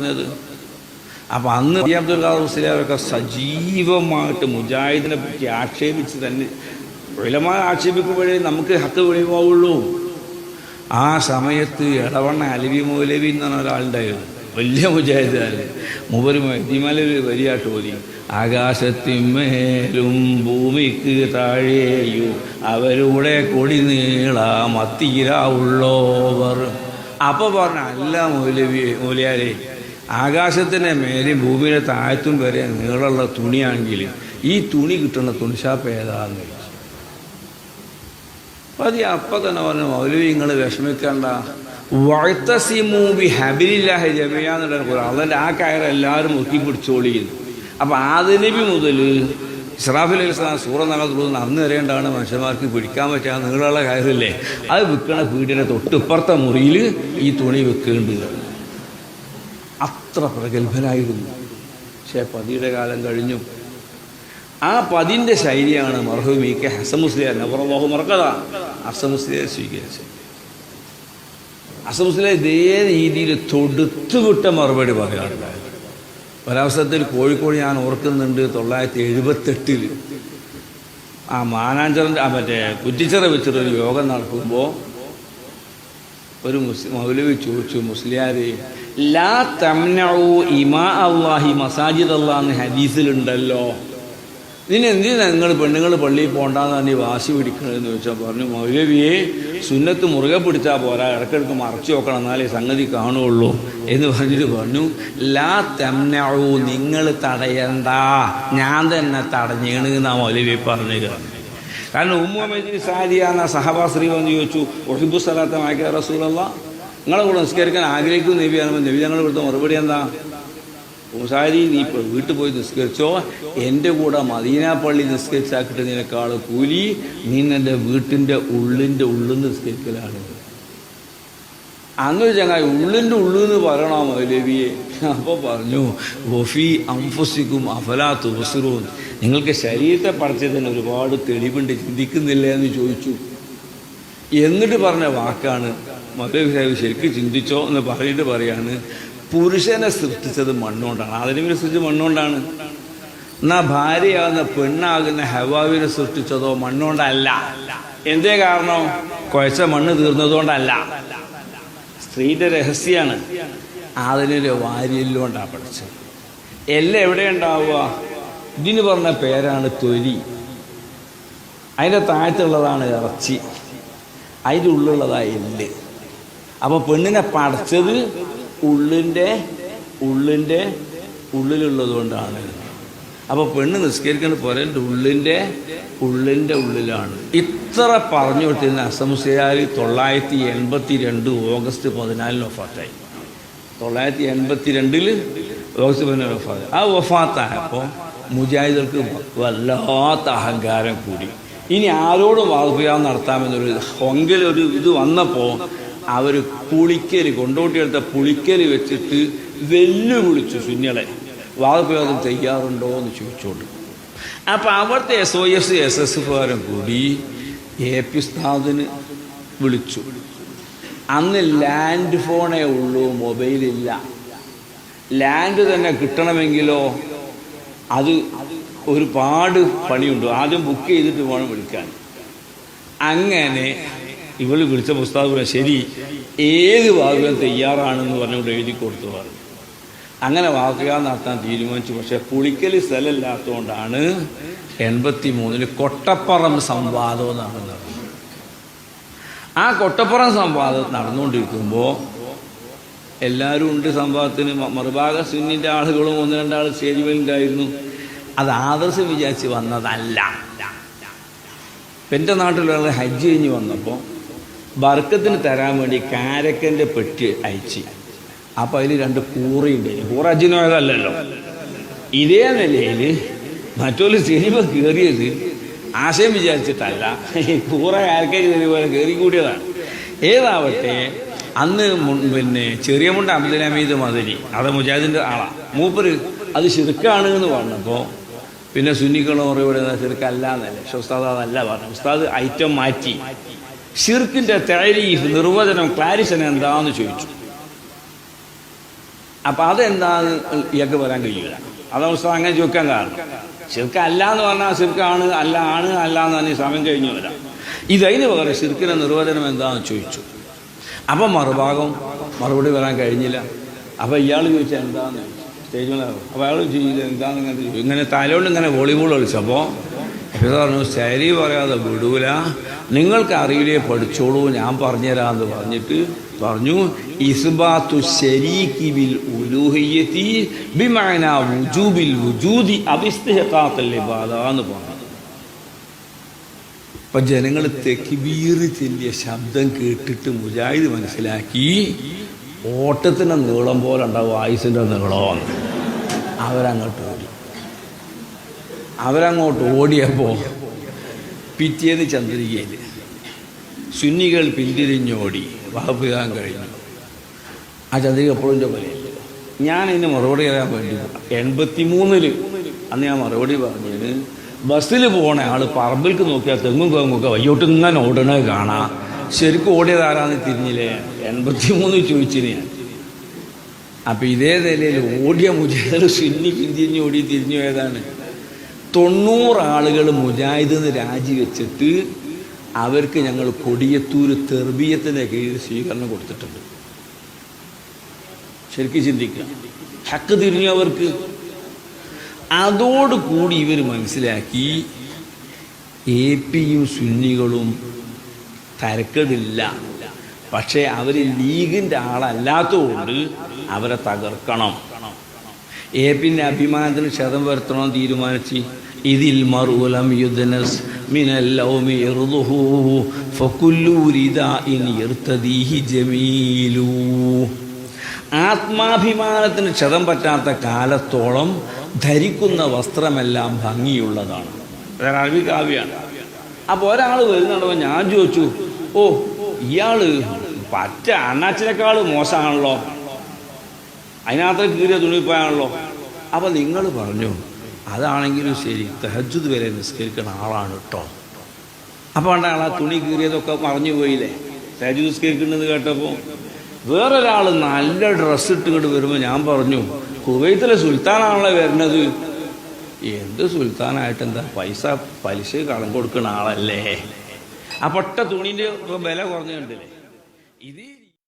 പറഞ്ഞത് അപ്പൊ അന്ന്. അബ്ദുൽ ഖാദർ മുസ്ലിയാരൊക്കെ സജീവമായിട്ട് മുജാഹിദിനെ പറ്റി ആക്ഷേപിച്ച് തന്നെ വിലമായ ആക്ഷേപിക്കുമ്പോഴേ നമുക്ക് ഹത്ത് വെളിവാവുള്ളൂ. ആ സമയത്ത് ഇടവണ്ണ അലവി മൗലവി എന്ന് പറഞ്ഞ ഒരാളുണ്ടായിരുന്നു വലിയ മുജാഹിദാൽ മൂവര് വലിയ വരിയാട്ട് പോരി ആകാശത്തിന്മേലും ഭൂമിക്ക് താഴെയും അവരുടെ കൊടി നീളമത്തീരാവുള്ളോവർ അപ്പൊ പറഞ്ഞ അല്ല മൗലവി മൗലിയാരെ ആകാശത്തിന്റെ മേലെയും ഭൂമിയുടെ താഴത്തും വരെ നീളമുള്ള തുണിയാണെങ്കിൽ ഈ തുണി കിട്ടുന്ന തുണിശാപ്പ് ഏതാന്ന് അത് അപ്പൊ തന്നെ പറഞ്ഞു മൗലവി നിങ്ങൾ വിഷമിക്കണ്ട. വഴുത്തസിമൂബി ഹബിലില്ലാഹി ജമിയാന്നുള്ള കുറേ അതിന്റെ ആ കയറ് എല്ലാവരും മുക്കി അപ്പം ആദിനബി മുതൽ ഇസ്രാഫിൽ അലി ഇസ്ലാം സൂറ നഗത്തുള്ളത് അന്ന് വരേണ്ടാണ് മനുഷ്യന്മാർക്ക് പിടിക്കാൻ പറ്റാ നിങ്ങളുള്ള കയറില്ലേ? അത് വിൽക്കണ വീടിന്റെ തൊട്ടിപ്പുറത്തെ മുറിയിൽ ഈ തുണി വെക്കേണ്ടത് അത്ര പ്രഗത്ഭനായിരുന്നു. പക്ഷേ പതിയുടെ കാലം കഴിഞ്ഞു. ആ പതിന്റെ ശൈലിയാണ് മർഹൂം ഇ കെ ഹസൻ മുസ്ലിയാർ മറക്കഥ ഹസമുസ്ലിയെ സ്വീകരിച്ചത്. ഹസൻ മുസ്ലിയാർ ഇതേ രീതിയിൽ തൊടുത്തുവിട്ട മറുപടി പറയാറുണ്ടായിരുന്നു. ഒരവസരത്തിൽ കോഴിക്കോട് ഞാൻ ഓർക്കുന്നുണ്ട് തൊള്ളായിരത്തി എഴുപത്തെട്ടിൽ ആ മാനാഞ്ചറിന്റെ ആ മറ്റേ കുറ്റിച്ചിറ വെച്ചിട്ടൊരു യോഗം നടക്കുമ്പോൾ ഒരു മുസ്ലിം മൗലവി ചോദിച്ചു മുസ്ലിയാരെ ലാ തംനഉ ഇമാ അള്ളാഹി മസാജിദ് അള്ളാഹ് ഹദീസിലുണ്ടല്ലോ. ഇതിന് എന്തിനാ നിങ്ങൾ പെണ്ണുങ്ങൾ പള്ളിയിൽ പോകണ്ടെന്ന് തന്നെ വാശി പിടിക്കണമെന്ന് ചോദിച്ചാൽ പറഞ്ഞു മൗലവിയെ സുന്നത്ത് മുറുകെ പിടിച്ചാൽ പോരാ ഇടയ്ക്കിടയ്ക്ക് മറച്ചു നോക്കണം എന്നാലേ സംഗതി കാണുകയുള്ളൂ എന്ന് പറഞ്ഞിട്ട് പറഞ്ഞു ലാ തെമ്നഴു നിങ്ങൾ തടയണ്ട ഞാൻ തന്നെ തടഞ്ഞേണ് എന്നാ മൗലവി പറഞ്ഞത്. കാരണം ഉമ്മ സാരിയാന്ന സഹബാ എന്ന വന്ന് ചോദിച്ചു ഒഹിബു സലാത്ത മാക്കിയ റസൂലല്ല? നിങ്ങളെ കൂടെ നിസ്കരിക്കാൻ ആഗ്രഹിക്കുന്ന നബിയാണ് നബി ഞങ്ങൾ കൊടുത്ത മറുപടി എന്താ? മൂസാരി നീ ഇപ്പോൾ വീട്ടിൽ പോയി നിസ്കരിച്ചോ? എന്റെ കൂടെ മദീന പള്ളി നിസ്കരിച്ചാക്കിട്ട് നിനക്കാൾ കൂലി നീ എന്റെ വീട്ടിന്റെ ഉള്ളിന്റെ ഉള്ളിൽ നിസ്കരിക്കലാണ്. അന്ന് ചങ്ങായി ഉള്ളിന്റെ ഉള്ളിൽ നിന്ന് പറയണോ മൗലവിയെ? അപ്പോൾ പറഞ്ഞു വഫി അംഫുസിക്കും അഫലാ തുബസുറും നിങ്ങൾക്ക് ശരീരത്തെ പഠിച്ചതിന് ഒരുപാട് തെളിവുണ്ട് ചിന്തിക്കുന്നില്ല എന്ന് ചോദിച്ചു. എന്നിട്ട് പറഞ്ഞ വാക്കാണ് സാഹിബ് ശരിക്കും ചിന്തിച്ചോ എന്ന് പറഞ്ഞിട്ട് പറയാണ്. പുരുഷനെ സൃഷ്ടിച്ചത് മണ്ണുകൊണ്ടാണ്. ആദരവിനെ സൃഷ്ടിച്ചത് മണ്ണുകൊണ്ടാണ്. എന്നാ ഭാര്യയാകുന്ന പെണ്ണാകുന്ന ഹവാവിനെ സൃഷ്ടിച്ചതോ മണ്ണുകൊണ്ടല്ല. എന്തേ കാരണം? കുഴച്ച മണ്ണ് തീർന്നതുകൊണ്ടല്ല. സ്ത്രീയുടെ രഹസ്യമാണ് ആദരവിന്റെ വാര്യല്ലുകൊണ്ടാണ് പഠിച്ചത്. എല്ലാം എവിടെ ഉണ്ടാവുക? ഇതിന് പറഞ്ഞ പേരാണ് തൊലി. അതിന്റെ താഴത്തുള്ളതാണ് ഇറച്ചി. അതിന്റെ ഉള്ളുള്ളതാണ് എല്ല്. അപ്പോൾ പെണ്ണിനെ പടച്ചത് ഉള്ളിന്റെ ഉള്ളിന്റെ ഉള്ളിലുള്ളത് കൊണ്ടാണ്. അപ്പോൾ പെണ്ണ് നിസ്കരിക്കുന്ന പോലെ ഉള്ളിന്റെ ഉള്ളിന്റെ ഉള്ളിലാണ്. ഇത്ര പറഞ്ഞു വിട്ടിരുന്ന അസംസിയാർ തൊള്ളായിരത്തി എൺപത്തി രണ്ട് ഓഗസ്റ്റ് പതിനാലിന് ഒഫാത്തായി തൊള്ളായിരത്തി എൺപത്തി രണ്ടിൽ ഓഗസ്റ്റ് പതിനാല് ഒഫാത്ത് ആ ഒഫാത്തായപ്പോൾ മുജാഹിദർക്ക് വല്ലാത്ത അഹങ്കാരം കൂടി. ഇനി ആരോടും വാഗ്പ്രയോഗം നടത്താമെന്നൊരു ഹൊങ്കിലൊരു ഇത് വന്നപ്പോൾ അവർ പുളിക്കൽ കൊണ്ടോട്ടിയെടുത്ത പുളിക്കൽ വെച്ചിട്ട് വെല്ലുവിളിച്ചു സുന്യളെ വാദപ്രയോഗം ചെയ്യാറുണ്ടോ എന്ന് ചോദിച്ചോണ്ട്. അപ്പം അവിടുത്തെ S O S S S എഫുകാരും കൂടി എ പി ഉസ്താദിന് വിളിച്ചു. അന്ന് ലാൻഡ് ഫോണേ ഉള്ളൂ മൊബൈലില്ല. ലാൻഡ് തന്നെ കിട്ടണമെങ്കിലോ അത് ഒരുപാട് പണിയുണ്ട്. ആദ്യം ബുക്ക് ചെയ്തിട്ട് വേണം വിളിക്കാൻ. അങ്ങനെ ഇവൾ വിളിച്ച പുസ്തകം ശരി ഏത് വാക്കുകൾ തയ്യാറാണെന്ന് പറഞ്ഞുകൊണ്ട് എഴുതി കൊടുത്തു പറഞ്ഞു. അങ്ങനെ വാക്കുക നടത്താൻ തീരുമാനിച്ചു. പക്ഷേ പുളിക്കൽ സ്ഥലമില്ലാത്തതുകൊണ്ടാണ് എൺപത്തി മൂന്നിൽ കൊട്ടപ്പുറം സംവാദം നടന്നത്. ആ കൊട്ടപ്പുറം സംവാദം നടന്നുകൊണ്ടിരിക്കുമ്പോൾ എല്ലാവരും ഉണ്ട് സംവാദത്തിന്. മറുഭാഗ സുന്നിന്റെ ആളുകളും ഒന്ന് രണ്ടാൾ സ്റ്റേജിലുണ്ടായിരുന്നു അത് ആദർശം വിചാരിച്ച് വന്നതല്ല. എന്റെ നാട്ടിലുള്ള ഹജ്ജ് കഴിഞ്ഞ് വന്നപ്പോൾ ബർക്കത്തിന് തരാൻ വേണ്ടി കാരക്കന്റെ പെട്ടി അയച്ച്. അപ്പം അതിൽ രണ്ട് കൂറയുണ്ട്. കൂറ അജിനോയതല്ലല്ലോ. ഇതേ നിലയിൽ മറ്റൊരു സിനിമ കയറിയത് ആശയം വിചാരിച്ചിട്ടല്ല. കൂറ കാരക്ക കയറി പോലെ കയറി കൂടിയതാണ് ഏതാവട്ടെ അന്ന് പിന്നെ ചെറിയ മുണ്ട അബ്ദുൽ ഹമീദ് മദനി അത് മുജാഹിദിന്റെ ആളാണ് മൂപ്പര് അത് ശിർക്കാണ് എന്ന് പറഞ്ഞപ്പോൾ പിന്നെ സുന്നിക്കളും മറുപടി ശിർക്കല്ല എന്നല്ലേ പക്ഷെ ഉസ്താദ് അതല്ല പറഞ്ഞു ഉസ്താദ് ഐറ്റം മാറ്റി. ഷിർക്കിന്റെ തരീഫ് നിർവചനം ക്ലാരിസൻ എന്താന്ന് ചോദിച്ചു. അപ്പം അതെന്താന്ന് ഇയാൾക്ക് പറയാൻ കഴിയില്ല. അതവസ്ഥ അങ്ങനെ ചോദിക്കാൻ കാരണം. ശിർക്ക് അല്ല എന്ന് പറഞ്ഞാൽ ശിർക്കാണ് അല്ല ആണ് അല്ല എന്ന് പറഞ്ഞ സമയം കഴിഞ്ഞു വരാം. ഇതതിന് പകരം ശിർക്കിന്റെ നിർവചനം എന്താണെന്ന് ചോദിച്ചു. അപ്പം മറുഭാഗം മറുപടി വരാൻ കഴിഞ്ഞില്ല. അപ്പം ഇയാൾ ചോദിച്ച എന്താന്ന് സ്റ്റേജ് അപ്പൊ അപ്പോൾ അയാൾ ചോദിച്ചത് എന്താണെന്ന് ഇങ്ങനെ തലോണ്ട് ഇങ്ങനെ വോളിബോൾ കളിച്ചപ്പോൾ ഇത് പറഞ്ഞു ശരി പറയാതെ വിടൂല. നിങ്ങൾക്ക് അറിയില്ലേ പഠിച്ചോളൂ ഞാൻ പറഞ്ഞുതരാമെന്ന് പറഞ്ഞിട്ട് പറഞ്ഞു ഇസ്ബാത്തു ശരീക്കി ബിൽ ഉലൂഹിയത്തി വുജൂബിൽ വുജൂദി ജനങ്ങൾ തെക്കിബീറി ചെല്ലിയ ശബ്ദം കേട്ടിട്ട് മുജാഹിദ് മനസ്സിലാക്കി ഓട്ടത്തിന്റെ നീളം പോലെ ഉണ്ടാവും ആയുസിന്റെ നീളം അവരങ്ങോട്ട് ഓടി. അവരങ്ങോട്ട് ഓടിയപ്പോൾ പിറ്റേന്ന് ചന്ദ്രികയിൽ സുന്നികൾ പിന്തിരിഞ്ഞോടി. വാപ്പിക്കാൻ കഴിഞ്ഞു. ആ ചന്ദ്രിക എപ്പോഴും പോലെ ഞാൻ ഇതിന് മറുപടി തരാൻ വേണ്ടി എൺപത്തി മൂന്നിൽ അന്ന് ഞാൻ മറുപടി പറഞ്ഞതിന് ബസ്സിൽ പോണ ആൾ പറമ്പിൽക്ക് നോക്കിയാൽ തെങ്ങും കൊങ്ങൊക്കെ വയ്യോട്ട് ഇങ്ങനെ ഓടണത് കാണാം. ശരിക്കും ഓടിയതാരാന്ന് തിരിഞ്ഞില്ലേ? എൺപത്തി മൂന്ന് ചോദിച്ചിന് ഞാൻ. അപ്പം ഇതേ നിലയിൽ ഓടിയ മുജാഹിദ് സുന്നി പിന്തിരിഞ്ഞ് ഓടി തിരിഞ്ഞു പോയതാണ്. തൊണ്ണൂറ് ആളുകൾ മുജാഹിദ് നിന്ന് രാജിവെച്ചിട്ട് അവർക്ക് ഞങ്ങൾ കൊടിയത്തൂർ തെർബീയത്തിന്റെ കീഴിൽ സ്വീകരണം കൊടുത്തിട്ടുണ്ട്. ശരിക്കും ചിന്തിക്കുക. ഹക്ക് തിരിഞ്ഞു അവർക്ക്. അതോടുകൂടി ഇവർ മനസ്സിലാക്കി എ പിയും സുന്നികളും തരക്കതില്ല പക്ഷേ അവർ ലീഗിന്റെ ആളല്ലാത്തതുകൊണ്ട് അവരെ തകർക്കണം. പിന്നെ അഭിമാനത്തിന് ക്ഷതം വരുത്തണമെന്ന് തീരുമാനിച്ച് ഇതിൽ മറുലം യുദ്ധനസ് ജമീലു. ആത്മാഭിമാനത്തിന് ക്ഷതം പറ്റാത്ത കാലത്തോളം ധരിക്കുന്ന വസ്ത്രമെല്ലാം ഭംഗിയുള്ളതാണ്. അറബി കാവ്യാണ്. അപ്പോൾ ഒരാൾ വരുന്നുണ്ടപ്പോൾ ഞാൻ ചോദിച്ചു ഓ ഇയാൾ പറ്റ അണ്ണാച്ചിനേക്കാൾ മോശമാണല്ലോ. അതിനകത്ത് കീറിയ തുണിപ്പോയാണല്ലോ അപ്പം നിങ്ങൾ പറഞ്ഞു അതാണെങ്കിലും ശരി തഹജുദ് വരെ നിസ്കരിക്കുന്ന ആളാണ് കേട്ടോ അപ്പോൾ ഉണ്ടാണ് ആ തുണി കീറിയതൊക്കെ പറഞ്ഞു പോയില്ലേ? തഹജുദ് നിസ്കരിക്കുന്നത് കേട്ടപ്പോൾ വേറൊരാൾ നല്ല ഡ്രസ്സ് ഇട്ടുകൊണ്ട് വരുമ്പോൾ ഞാൻ പറഞ്ഞു കുവൈത്തിലെ സുൽത്താനാണല്ലോ വരുന്നത് എന്ത് സുൽത്താനായിട്ട് എന്താ പൈസ പലിശ കടം കൊടുക്കുന്ന ആളല്ലേ? ആ പൊട്ട തുണിന്റെ വില കുറഞ്ഞു കണ്ടില്ലേ? ഇത്